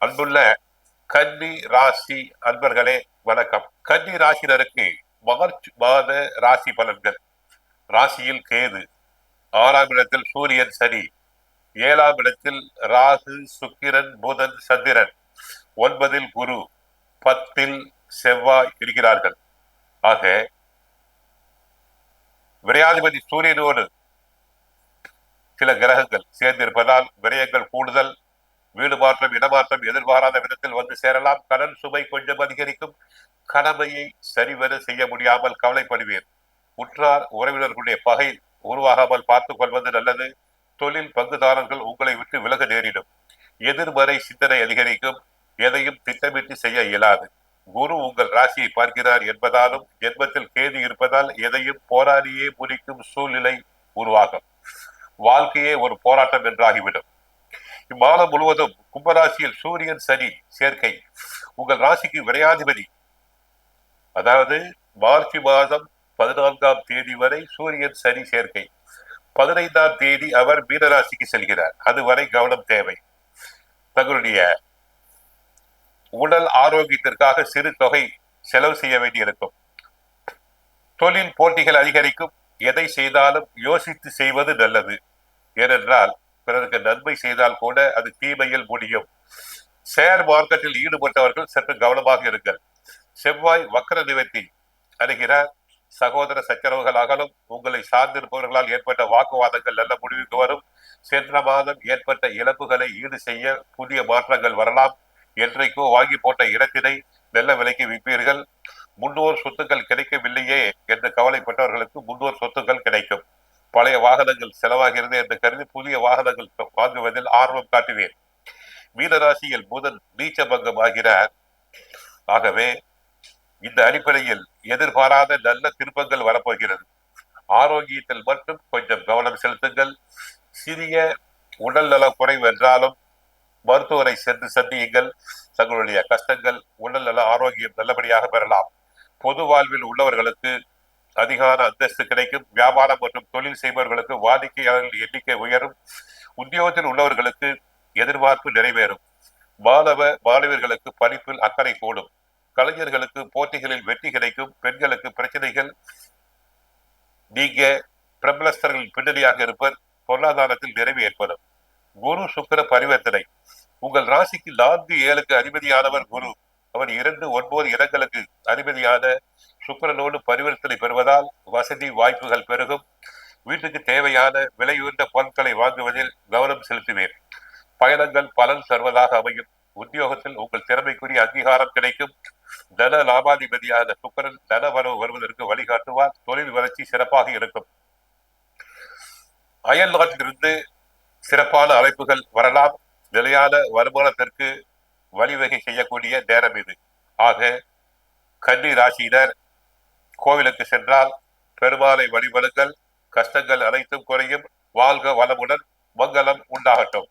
அன்புள்ள கன்னி ராசி அன்பர்களே வணக்கம். கன்னி ராசினருக்கு மார்ச் மாத ராசி பலன்கள். ராசியில் கேது. ஆறாம் இடத்தில் சூரியன் சனி. ஏழாம் இடத்தில் ராகு சுக்கிரன் புதன் சந்திரன். ஒன்பதில் குரு. பத்தில் செவ்வாய் இருக்கிறார்கள். ஆக விரையாதிபதி சூரியனோடு சில கிரகங்கள் சேர்ந்திருப்பதால் விரயங்கள் கூடுதல் வீடு மாற்றம் இடமாற்றம் எதிர்பாராத விதத்தில் வந்து சேரலாம். கடன் சுமை கொஞ்சம் அதிகரிக்கும். கடமையை சரிவர செய்ய முடியாமல் கவலைப்படுவீர். உற்றார் உறவினர்களுடைய பகை உருவாகாமல் பார்த்துக் கொள்வது நல்லது. தொழில் பங்குதாரர்கள் உங்களை விட்டு விலக நேரிடும். எதிர்மறை சிந்தனை அதிகரிக்கும். எதையும் திட்டமிட்டு செய்ய இயலாது. குரு உங்கள் ராசியை பார்க்கிறார் என்பதாலும் ஜென்மத்தில் கேது இருப்பதால் எதையும் போராடியே முடிக்கும் சூழ்நிலை உருவாகும். வாழ்க்கையே ஒரு போராட்டம் என்றாகிவிடும். இம்மாதம் முழுவதும் கும்பராசியில் சூரியன் சனி சேர்க்கை. உங்கள் ராசிக்கு விரையாதிபதி. அதாவது மார்ச் மாதம் பதினான்காம் தேதி வரை சூரியன் சனி சேர்க்கை. பதினைந்தாம் தேதி அவர் மீனராசிக்கு செல்கிறார். அதுவரை கவனம் தேவை. தங்களுடைய உடல் ஆரோக்கியத்திற்காக சிறு தொகை செலவு செய்ய வேண்டியிருக்கும். தொழில் போட்டிகள் அதிகரிக்கும். எதை செய்தாலும் யோசித்து செய்வது நல்லது. ஏனென்றால் பிறருக்கு நன்மை செய்தால் கூட அது தீமையில் முடியும். ஷேர் மார்க்கெட்டில் ஈடுபட்டவர்கள் சற்று கவனமாக இருங்கள். செவ்வாய் வக்கர நிவர்த்தி அணுகிறார் சகோதர சச்சரவுகளாகலும் உங்களை சார்ந்திருப்பவர்களால் ஏற்பட்ட வாக்குவாதங்கள் நல்ல முடிவுக்கு வரும். சென்ற மாதம் ஏற்பட்ட இழப்புகளை ஈடு செய்ய புதிய மாற்றங்கள் வரலாம். என்றைக்கோ வாங்கி போட்ட இடத்தினை நல்ல விலைக்கு விற்பீர்கள். முன்னோர் சொத்துக்கள் கிடைக்கவில்லையே என்று கவலைப்பட்டவர்களுக்கு முன்னோர் சொத்துக்கள் கிடைக்கும். பழைய வாகனங்கள் செலவாகிறது என்று கருதி புதிய வாகனங்கள் வாங்குவதில் ஆர்வம் காட்டுவேன் மீனராசியில் புதன் நீச்சபங்கம் ஆகிறார். ஆகவே இந்த அடிப்படையில் எதிர்பாராத நல்ல திருப்பங்கள் வரப்போகிறது. ஆரோக்கியத்தில் மட்டும் கொஞ்சம் கவனம் செலுத்துங்கள். சிறிய உடல் நல குறைவு என்றாலும் மருத்துவரை சென்று சந்தியுங்கள். தங்களுடைய கஷ்டங்கள் உடல் நல ஆரோக்கியம் நல்லபடியாக பெறலாம். பொது வாழ்வில் உள்ளவர்களுக்கு அதிகார அந்தஸ்து கிடைக்கும். வியாபாரம் மற்றும் தொழில் செய்பவர்களுக்கு வாடிக்கையாளர்கள் எண்ணிக்கை உயரும். உத்தியோகத்தில் உள்ளவர்களுக்கு எதிர்பார்ப்பு நிறைவேறும். மாணவ மாணவர்களுக்கு படிப்பில் அக்கறை கூடும். கலைஞர்களுக்கு போட்டிகளில் வெற்றி கிடைக்கும். பெண்களுக்கு பிரச்சனைகள் நீங்க பிரபலஸ்தர்கள் பின்னணியாக இருப்பர். பொருளாதாரத்தில் நிறைவு ஏற்படும். குரு சுக்கர பரிவர்த்தனை. உங்கள் ராசிக்கு நான்கு ஏழுக்கு அதிபதியானவர் குரு. அவர் இரண்டு ஒன்பது இடங்களுக்கு அதிபதியான சுக்கரனோடு பரிவர்த்தனை பெறுவதால் வசதி வாய்ப்புகள் பெருகும். வீட்டுக்கு தேவையான விலையுயர்ந்த பொருட்களை வாங்குவதில் கவனம் செலுத்துவேன் பயணங்கள் பலன் தருவதாக அமையும். உத்தியோகத்தில் உங்கள் திறமைக்குரிய அங்கீகாரம் கிடைக்கும். தன லாபாதிபதியான சுக்கரன் தன வரவு வருவதற்கு வழிகாட்டுவார். தொழில் வளர்ச்சி சிறப்பாக இருக்கும். அயல் நாட்டிலிருந்து சிறப்பான அழைப்புகள் வரலாம். நிலையான வருமானத்திற்கு வழிவகை செய்யக்கூடிய நேரம் இது. ஆக கன்னி ராசியினர் கோவிலுக்கு சென்றால் பெருமாளை வழிபடுங்கள். கஷ்டங்கள் அனைத்தும் குறையும். வாழ்க வளமுடன். மங்களம் உண்டாகட்டும்.